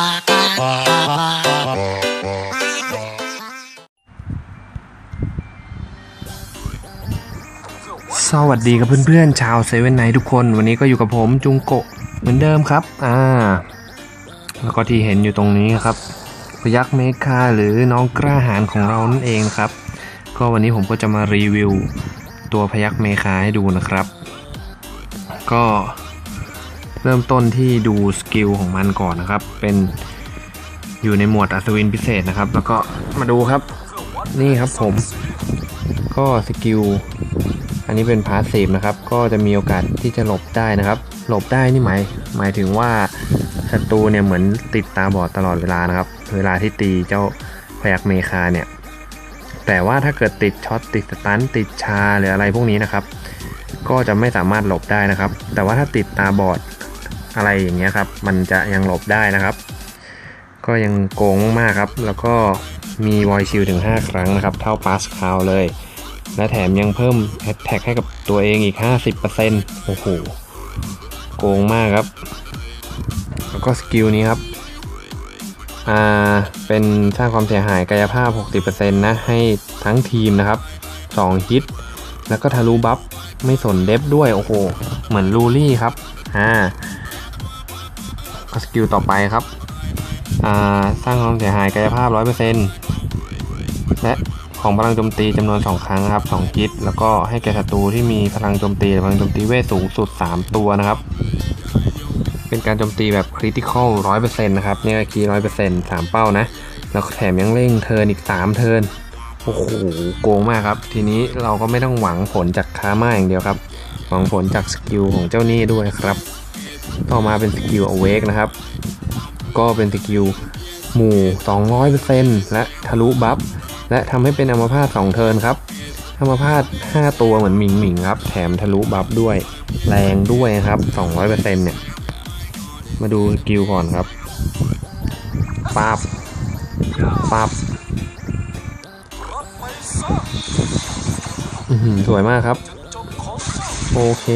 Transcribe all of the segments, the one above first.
สวัสดีครับเพื่อนๆ ชาวเซเว่นไนทุกคน วันนี้ก็อยู่กับผมจุงโกะเหมือนเดิมครับ อ่า แล้วก็ที่เห็นอยู่ตรงนี้ครับ พยักเมคาหรือน้องกล้าหาญของเรานั่นเองครับ ก็วันนี้ผมก็จะมารีวิว ตัวพยักเมคาให้ดูนะครับ ก็ เริ่มต้นที่ดูสกิลของมันก่อนนะครับ เป็นอยู่ในหมวดอัศวินพิเศษนะครับ แล้วก็มาดูครับ นี่ครับผม ก็สกิล อันนี้เป็นพาสซีฟนะครับ ก็จะมีโอกาสที่จะหลบได้นะครับ หลบได้นี่หมายหมายถึงว่าศัตรูเนี่ยเหมือนติดตาบอดตลอดเวลานะครับ เวลาที่ตีเจ้าพยักเมคาเนี่ย แต่ว่าถ้าเกิดติดช็อตติดสตันติดชาหรืออะไรพวกนี้นะครับ ก็จะไม่สามารถหลบได้นะครับ แต่ว่าถ้าติดตาบอด อะไรอย่างเงี้ยครับ มันจะยังหลบได้นะครับ ก็ยังโกงมากครับ แล้วก็มีวอยชิลถึง 5 ครั้งนะครับ เท่าปาสคาวเลย และแถมยังเพิ่มแอตแทกให้กับตัวเองอีก 50%โอ้โห โกงมากครับ แล้วก็สกิลนี้ครับอ่าเป็นสร้างความเสียหายกายภาพ 60%นะให้ทั้งทีมนะครับ 2 ฮิต แล้วก็ทะลุบัฟไม่สนเดฟด้วย โอ้โห เหมือนลูรี่ครับ อ่า สกิลต่อไปครับสร้างความเสียหายกายภาพ 100%และของพลังโจมตีจำนวน 2 ครั้งนะครับ2ฮิตแล้วก็ให้แก่ศัตรูที่มีพลังโจมตีพลังโจมตีเวทสูงสุด 3 ตัวนะครับ เป็นการโจมตีแบบคริติคอล100%นะครับเนี่ยคีร้อยเปอร์เซ็นต์สามเป้านะ แล้วแถมยังเร่งเทินอีก 3 เทินโอ้โหโกงมากครับ ทีนี้เราก็ไม่ต้องหวังผลจากคาม่าอย่างเดียวครับ หวังผลจากสกิลของเจ้านี่ด้วยครับ ต่อมาเป็นสกิล awake นะครับ ก็เป็นสกิลหมู่ 200%และทะลุบัฟและทำให้เป็นอัมพาต2เทิร์นครับอัมพาต5 ตัวเหมือนหมิงหมิงครับ แถมทะลุบัฟด้วยแรงด้วยครับ 200%เนี่ย มาดูสกิลก่อนครับปับปับสวยมากครับ โอเค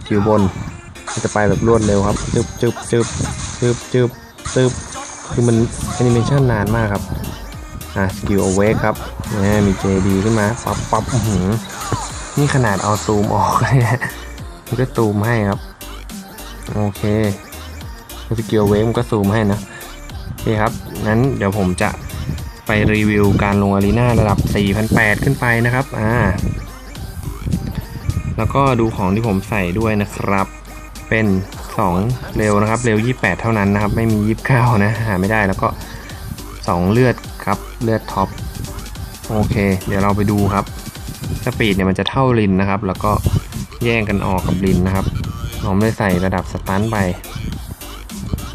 สกิลบน จะไปแบบรวดเร็วครับจึบจึบจึบจึบจึบจึบคือมันแอนิเมชันนานมากครับ อะสกิลเอาเวกครับนี่มี JD ขึ้นมา ปั๊บปั๊บหือนี่ขนาดเอาซูมออกเลยนะมันก็ซูมให้ครับ โอเคสกิลเวกมันก็ซูมให้นะโอเคครับงั้นเดี๋ยวผมจะไปรีวิวการลงอารีนาระดับ 4,800 ขึ้นไปนะครับ อ่า แล้วก็ดูของที่ผมใส่ด้วยนะครับ เป็น 2 เร็วนะครับ เร็ว 28 เท่านั้นนะครับ ไม่มี 29 นะ หาไม่ได้แล้วก็ 2 เลือดครับ เลือดท็อป โอเค เดี๋ยวเราไปดูครับ สปีดเนี่ยมันจะเท่าลินนะครับ แล้วก็แย่งกันออกกับลินนะครับ ผมได้ใส่ระดับสตันไป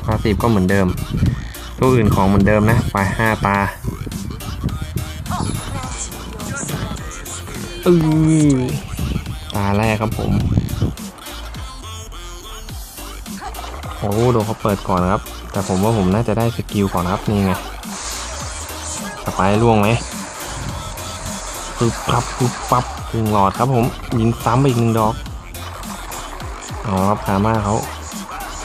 พาสีก็เหมือนเดิม ตัวอื่นของเหมือนเดิมนะ ไปห้าตาอือตาแรกครับผม โอ้โดนเขาเปิดก่อนนะครับ แต่ผมว่าผมน่าจะได้สกิลก่อนครับนี่ไงสไปร์ล่วงไหมปึ๊บปั๊บปึ๊บปั๊บหนึ่งหลอดครับผมยิงซ้ำไปอีกหนึ่งดอกเอาครับคาม่าเขา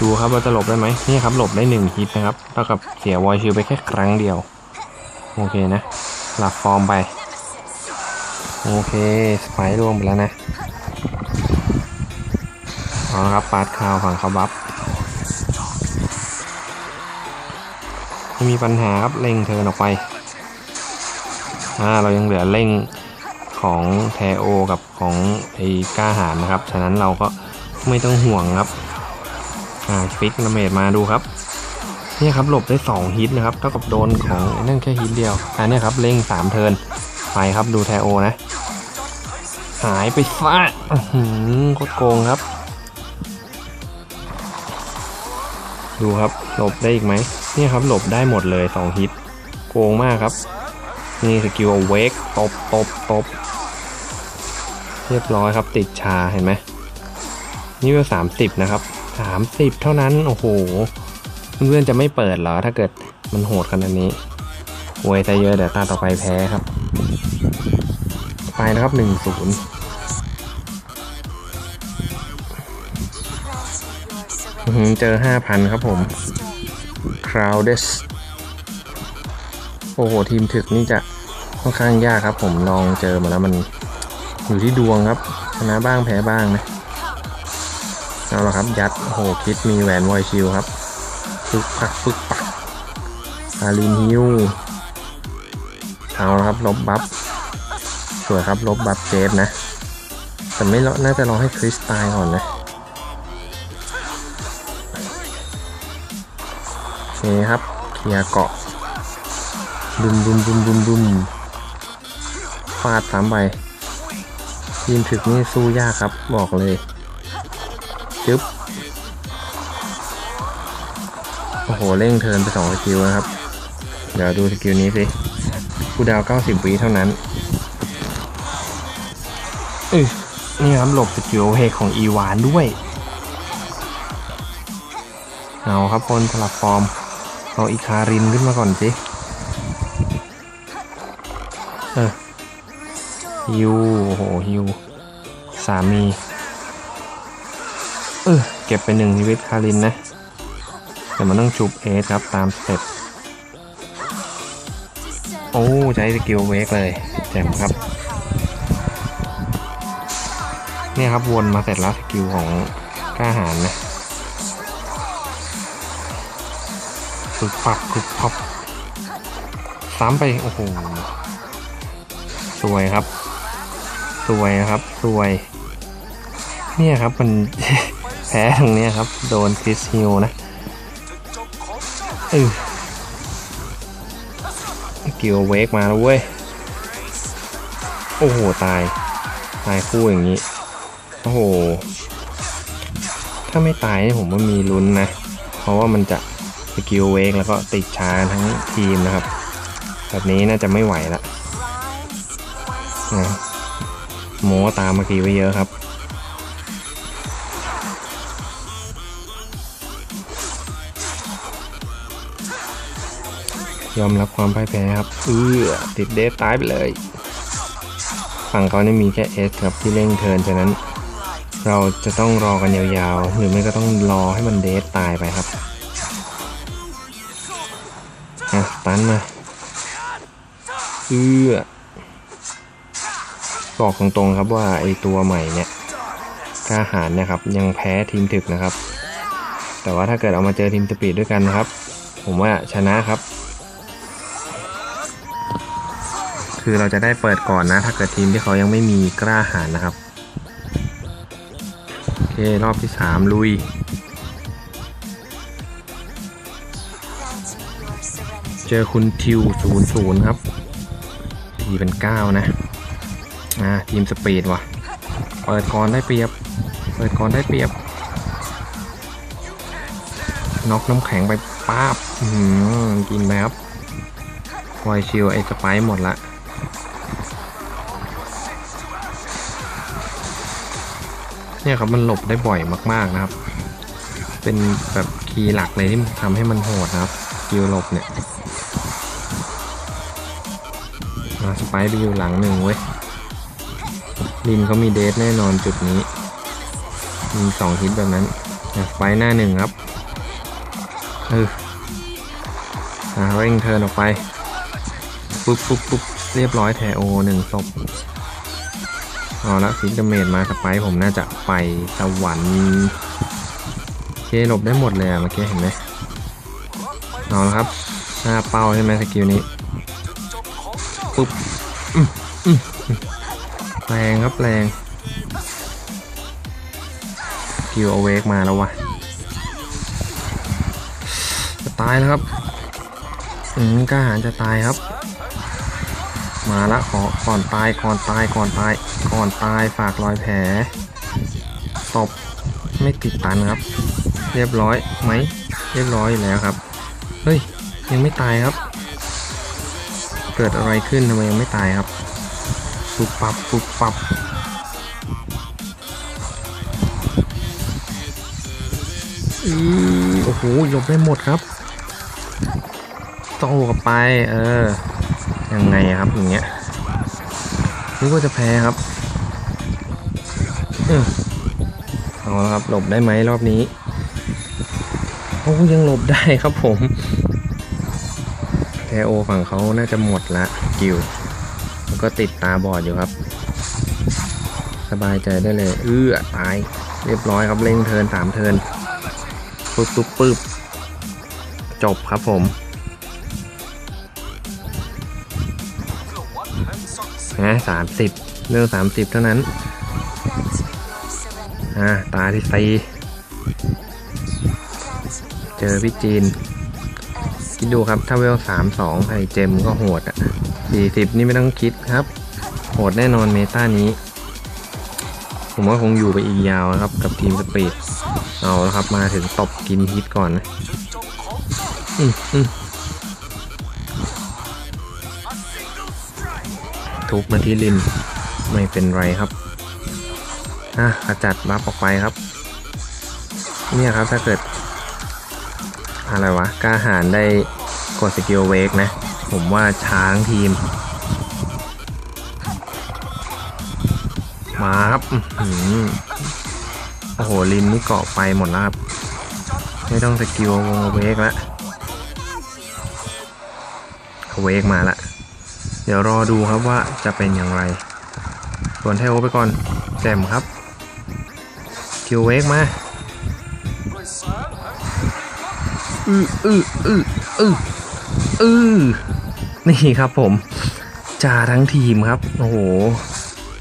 ดูครับว่าจะหลบได้ไหมนี่ครับหลบได้หนึ่งฮิตนะครับเท่ากับเสียวอยชิลไปแค่ครั้งเดียว โอเคนะ หลับฟอร์มไป โอเคสไปร์ล่วงไปแล้วนะเอาละครับปาดคาวฝั่งเขาบัฟ มีปัญหาครับเร่งเทินออกไปอ่าเรายังเหลือเร่งของแทโอกับของไอ้ก้าหารนะครับ ฉะนั้นเราก็ไม่ต้องห่วงครับอ่าฟิกดาเมจมาดูครับนี่ครับหลบได้ 2 ฮิตนะครับเท่ากับโดนของนั่นแค่ฮิตเดียวอันนี้ครับเร่ง 3 เทินไปครับดูแทโอนะ หายไปฟาดโคตรโกงครับ ดูครับหลบได้อีกไหมนี่ครับหลบได้หมดเลย 2 ฮิต โกงมากครับ นี่สกิลเวกตบตบตบเรียบร้อยครับ ติดชาเห็นไหมนี่ว่าสามสิบนะครับสามสิบเท่านั้น โอ้โหเพื่อนๆจะไม่เปิดเหรอ ถ้าเกิดมันโหดขนาดนี้โวยซะเยอะเดี๋ยวตาต่อไปแพ้ครับ ไปนะครับหนึ่งศูนย์ เจอห้าพันครับผม Crowdes โอ้โห ทีมถึกนี่จะค่อนข้างยากครับผมลองเจอมาแล้วมันอยู่ที่ดวงครับ ชนะบ้างแพ้บ้างนะ เอาละครับ ยัดโอ้โห คิดมีแหวนไวชิลครับปึกปักปึกปักอารินฮิวเอาละครับ ลบบัฟสวยครับ ลบบัฟเจฟนะ แต่ไม่รอน่าจะรอให้คริสตายก่อนนะ คครับ เคลียร์เกาะบุมบุมบุมบุมบุมฟาดสามใบทีมถึกนี่สู้ยากครับ บอกเลยจึ๊บ โอ้โห เร่งเทิร์นไปสองสกิลนะครับ เดี๋ยวดูสกิลนี้สิกูดาว 90วิเท่านั้นเอ้ยนี่ครับ หลบสกิลเฮกของอีวานด้วย เอาครับพลสลับฟอร์ม เอาอีคารินขึ้นมาก่อนสิเออฮิวโอ้โหฮิวสามีเออเก็บไปหนึ่งชีวิตคารินนะแต่มันต้องชุบเอสครับตามสเต็ปโอ้ใช้สกิลเวกเลยแจ่มครับเนี่ยครับวนมาเสร็จแล้วสกิลของกล้าหารนะ คึกปักคึกพับซ้ำไป โอ้โห สวยครับ สวยครับ สวย เนี่ยครับ มัน แพ้ตรงเนี้ยครับ โดนคริสฮิลนะเออกิลเวกมาแล้วเว้ย โอ้โห ตาย ตายคู่อย่างนี้ โอ้โห ถ้าไม่ตายผมว่ามีลุ้นนะ เพราะว่ามันจะ สกิลเวกแล้วก็ติดชาทั้งทีมนะครับ แบบนี้น่าจะไม่ไหวละนะโมตามเมื่อกี้ไว้เยอะครับ ยอมรับความพ่ายแพ้ครับ เออติดเดฟตายไปเลย ฝั่งเขานี่มีแค่เอสครับที่เร่งเทินฉะนั้นเราจะต้องรอกันยาวๆ หรือไม่ก็ต้องรอให้มันเดฟตายไปครับ ตันมาเอื้อบอกตรงๆครับว่าไอตัวใหม่เนี่ยกล้าหารเนะครับยังแพ้ทีมถึกนะครับ แต่ว่าถ้าเกิดเอามาเจอทีมสปีดด้วยกันนะครับ ผมว่าชนะครับ คือเราจะได้เปิดก่อนนะ ถ้าเกิดทีมที่เขายังไม่มีกล้าหารนะครับ โอเค รอบที่ 3 ลุย เจอคุณทิว00ครับ ทีเป็น9นะอ่าทีมสปีดว่ะ เปิดก่อนได้เปรียบ เปิดก่อนได้เปรียบ น็อกน้ำแข็งไปป้าบอื้อหือกินไปครับไวชิลไอ้สไปหมดละเนี่ยครับมันหลบได้บ่อยมากๆนะครับ เป็นแบบคีย์หลักเลยที่ทำให้มันโหดนะครับสกิลหลบเนี่ย มาสไปไปอยู่หลังหนึ่งเว้ยลินเขามีเดทแน่นอนจุดนี้ มีสองฮิตแบบนั้นสไปหน้าหนึ่งครับเอออ่าเร่งเทินออกไปปุ๊บปุ๊บปุ๊บเรียบร้อยแทโอหนึ่งศพเอาละฟิกเดเมจมาสไปผมน่าจะไปสวรรค์เคหลบได้หมดเลยเมื่อกี้เห็นไหมเอาละครับหน้าเป้าใช่ไหมสกิลนี้ ปุ๊บแรงครับแรงสกิลเอาเวกมาแล้ววะจะตายแล้วครับอืมกล้าหารจะตายครับ มาละขอก่อนตายก่อนตายก่อนตายก่อนตายฝากรอยแผลตบไม่ติดตันครับ เรียบร้อยไหมเรียบร้อยอยู่แล้วครับ เฮ้ย ยังไม่ตายครับ เกิดอะไรขึ้นทำไมยังไม่ตายครับปุบปับปุบปับอือโอ้โหหลบได้หมดครับโตกับไป เออ ยังไงครับอย่างเงี้ยนึกว่าจะแพ้ครับเอาละครับหลบได้ไหมรอบนี้โอ้ยังหลบได้ครับผม โอฝั่งเขาน่าจะหมดละกิวแล้วก็ติดตาบอดอยู่ครับ สบายใจได้เลย เอื้อตาย เรียบร้อยครับเร่งเทินสามเทินปึ๊บปึ๊บปึ๊บจบครับผมนะสามสิบเรื่องสามสิบเท่านั้น อ่า ตาที่สี่เจอพี่จีน คิดดูครับ ถ้าเวลสามสองไผ่เจมก็โหดอะสี่สิบนี่ไม่ต้องคิดครับ โหดแน่นอนเมตานี้ ผมว่าคงอยู่ไปอีกยาวนะครับ กับทีมสปีด เอาแล้วครับมาถึงตบกินฮิตก่อนนะทุบมาที่ลินไม่เป็นไรครับอะขจัดบัฟออกไปครับ เนี่ยครับถ้าเกิดอะไรวะกล้าหารได้ กดสกิลเวกนะ ผมว่าช้างทีม มาครับโอ้โหลินนี่เกาะไปหมดแล้วครับ ไม่ต้องสกิลวงเวกแล้วเวกมาละเดี๋ยวรอดูครับว่าจะเป็นอย่างไร ส่วนไทโอไปก่อนแจมครับ คิวเวกมาอืออืออืออือ อือนี่ครับผมจาทั้งทีมครับ โอ้โห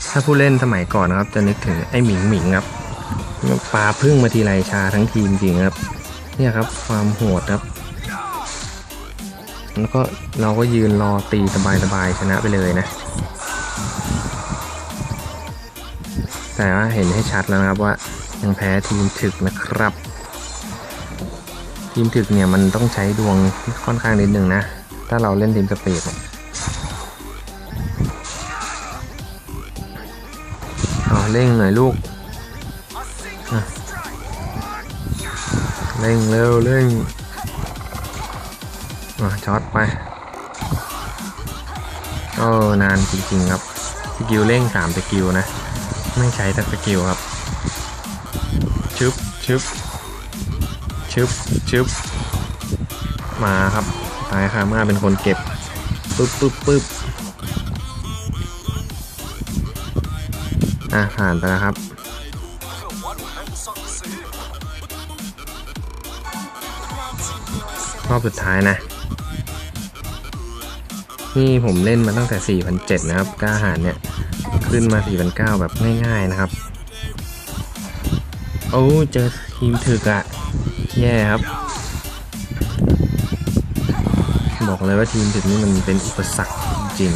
ถ้าผู้เล่นสมัยก่อนนะครับ จะนึกถึงไอ้หมิงหมิงครับปลาพึ่งมาทีไรชาทั้งทีมจริงครับ เนี่ยครับความโหดครับ แล้วก็เราก็ยืนรอตีสบายๆชนะไปเลยนะ แต่ว่าเห็นให้ชัดแล้วนะครับว่ายังแพ้ทีมถึกนะครับ ทีมถึกเนี่ยมันต้องใช้ดวงค่อนข้างนิดนึงนะ ถ้าเราเล่นทีมสเปดเนี่ยเอาเร่งหน่อยลูก เร่งเร็วเร่งอะช็อตไปโอ้นานจริงๆครับ สกิลเร่งสามสกิลนะ ไม่ใช้แต่สกิลครับ ชึบชึบ ชึบชึบมาครับตายคามาเป็นคนเก็บปึ๊บปึ๊บปึ๊บอะผ่านไปแล้วครับรอบสุดท้ายนะนี่ผมเล่นมาตั้งแต่4,700นะครับกล้าหารเนี่ย ขึ้นมา4,900แบบง่ายๆนะครับ โอ้ เจอทีมถึกอะ แย่ครับ บอกเลยว่าทีมถึกนี่มันเป็นอุปสรรคจริง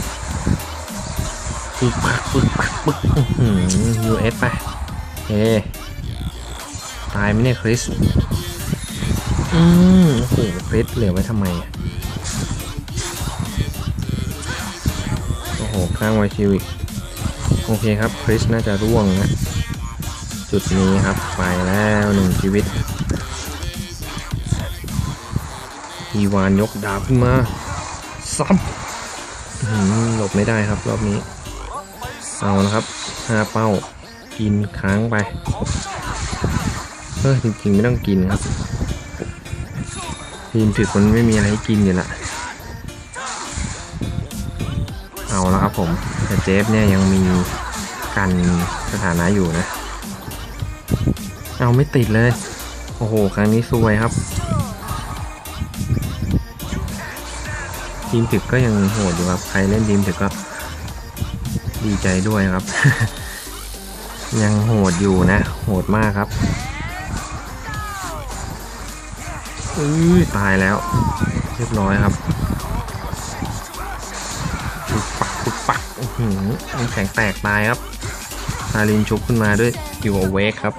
ปึ๊กปักปึ๊กปักปึ๊กอื้อหือ US ไปเฮตายไหมเนี่ยคริส อืมโอ้โหคริสเหลือไว้ทำไมอะโอ้โหข้างไวคิวอีก โอเคครับ คริสน่าจะร่วงนะ จุดนี้ครับ ไปแล้วหนึ่งชีวิต อีวานยกดาบขึ้นมาซับอื้อหือหลบไม่ได้ครับรอบนี้ เอานะครับห้าเป้ากินค้างไปเออจริงๆไม่ต้องกินครับทีมถึกมันไม่มีอะไรให้กินอยู่ละเอาแล้วครับผมแต่เจฟเนี่ยยังมีกันสถานะอยู่นะ เอาไม่ติดเลย โอ้โห ครั้งนี้ซวยครับ ทีมถึกก็ยังโหดอยู่ครับ ใครเล่นทีมถึกก็ดีใจด้วยครับ ยังโหดอยู่นะ โหดมากครับอื้อตายแล้ว เรียบร้อยครับปุกปักปุกปักอื้อหือน้ำแข็งแตกตายครับซาลินชุบขึ้นมาด้วยอยู่เวกครับ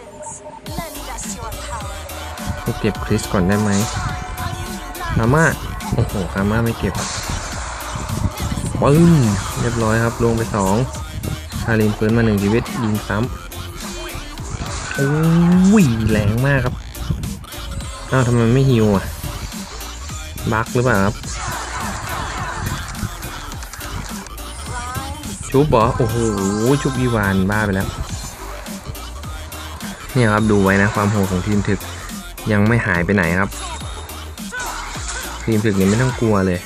ให้เก็บคริสก่อนได้ไหมคาม่าโอ้โหคาม่าไม่เก็บอะ ปึ้มเรียบร้อยครับลงไปสองคารินฟื้นมาหนึ่งชีวิตยิงซ้ำโอ้ยแรงมากครับอ้าวทำไมไม่ฮิวอะบั๊กหรือเปล่าครับชุบเหรอโอ้โหชุบอีวานบ้าไปแล้ว เนี่ยครับดูไว้นะความโหดของทีมถึกยังไม่หายไปไหนครับ ทีมถึกนี่ไม่ต้องกลัวเลย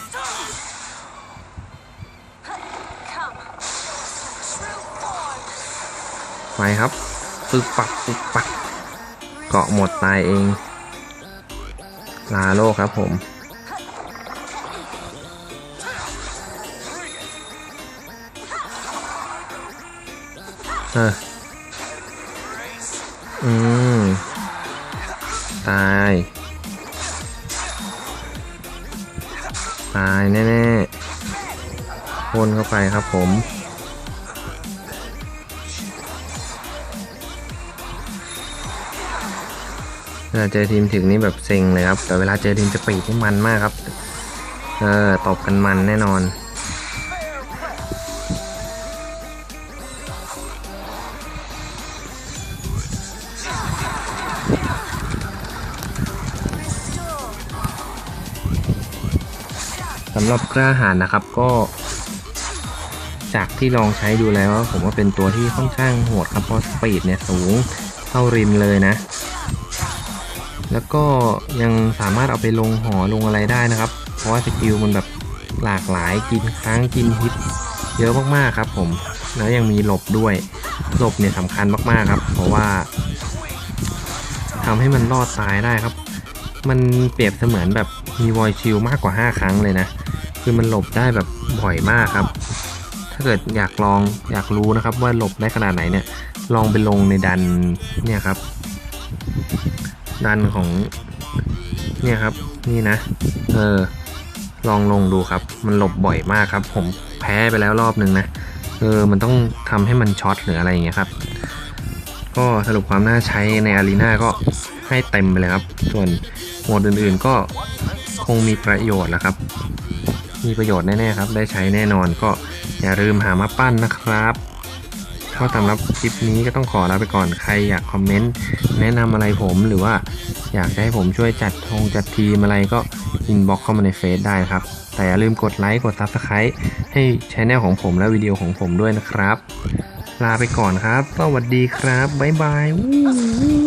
ครับปึ๊บปักปึ๊บปักเกาะหมดตายเอง ลาโลกครับผมเอออืม ตาย ตายแน่ๆพ่นเข้าไปครับผม เวลาเจอทีมถึงนี่แบบเซ็งเลยครับ แต่เวลาเจอทีมจะปีดนี่มันมากครับ เออตบกันมันแน่นอนสำหรับกล้าหาญนะครับก็ จากที่ลองใช้ดูแล้วผมว่าเป็นตัวที่ค่อนข้างโหดครับเพราะสปีดเนี่ยสูงเท่าริมเลยนะ แล้วก็ยังสามารถเอาไปลงหอลงอะไรได้นะครับ เพราะว่าสกิลมันแบบหลากหลายกินค้างกินฮิตเยอะมากๆครับผม แล้วยังมีหลบด้วย หลบเนี่ยสำคัญมากๆครับ เพราะว่าทำให้มันรอดตายได้ครับ มันเปรียบเสมือนแบบมีวอยชิลมากกว่า 5 ครั้งเลยนะ คือมันหลบได้แบบบ่อยมากครับ ถ้าเกิดอยากลองอยากรู้นะครับว่าหลบได้ขนาดไหนเนี่ย ลองไปลงในดันเนี่ยครับ ดันของเนี่ยครับนี่นะ เออ ลองลงดูครับ มันหลบบ่อยมากครับ ผมแพ้ไปแล้วรอบนึงนะ เออ มันต้องทำให้มันช็อตหรืออะไรอย่างเงี้ยครับ ก็สรุปความน่าใช้ในอารีนาก็ให้เต็มไปเลยครับ ส่วนโหมดอื่นๆก็คงมีประโยชน์แหละครับ มีประโยชน์แน่ๆครับ ได้ใช้แน่นอนก็อย่าลืมหามาปั้นนะครับ ก็สำหรับคลิปนี้ก็ต้องขอลาไปก่อนใครอยากคอมเมนต์แนะนำอะไรผมหรือว่าอยากให้ผมช่วยจัดทงจัดทีมอะไรก็อินบ็อกเข้ามาในเฟซได้ครับ แต่อย่าลืมกดไลค์กดซับสไครต์ให้ช anel ของผมและวิดีโอของผมด้วยนะครับ ลาไปก่อนครับ สวัสดีครับ บ๊ายบายวู้